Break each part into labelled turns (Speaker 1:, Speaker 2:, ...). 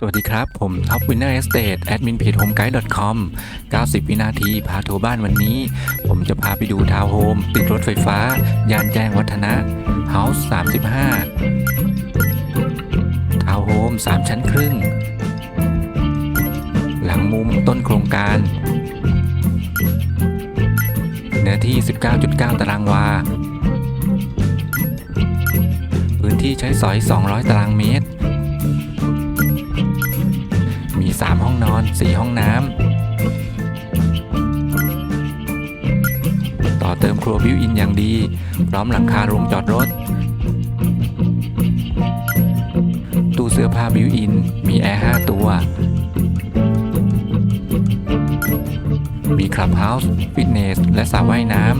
Speaker 1: สวัสดีครับ ผมท็อปวินเนอร์เอสเตดแอดมินเพจ homeguide.com 90 วินาที พาทัวร์บ้านวันนี้ ผมจะพาไปดูทาวน์โฮม ติดรถไฟฟ้าย่านแจ้งวัฒนะเฮาส์35 ทาวน์โฮม 3 ชั้นครึ่ง หลังมุมต้นโครงการ เนื้อที่ 19.9 ตารางวา พื้นที่ใช้สอย 200 ตารางเมตร 3 ห้องนอน 4 ห้องน้ำ ต่อเติมครัวบิวอินอย่างดี พร้อมหลังคาโรงจอดรถ ตู้เสื้อผ้าบิวอิน มีแอร์ 5 ตัว มีคลับเฮาส์ ฟิตเนส และสระว่ายน้ำ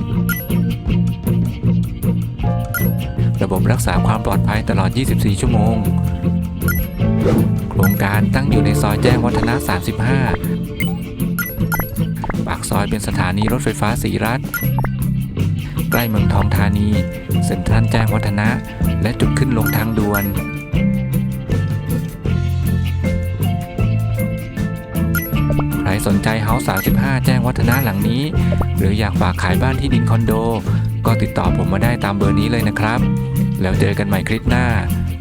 Speaker 1: ระบบรักษาความปลอดภัยตลอด 24 ชั่วโมง โครงการตั้งอยู่ในซอยแจ้งวัฒนะ 35 ปากซอยเป็นสถานีรถไฟฟ้าสีรัฐ ใกล้เมืองทองธานี เซ็นทรัลแจ้งวัฒนะ และจุดขึ้นลงทางด่วนใครสนใจเฮาส์35 แจ้งวัฒนะหลังนี้ หรืออยากฝากขายบ้านที่ดินคอนโด ก็ติดต่อผมมาได้ตามเบอร์นี้เลยนะครับ แล้วเจอกันใหม่คลิปหน้า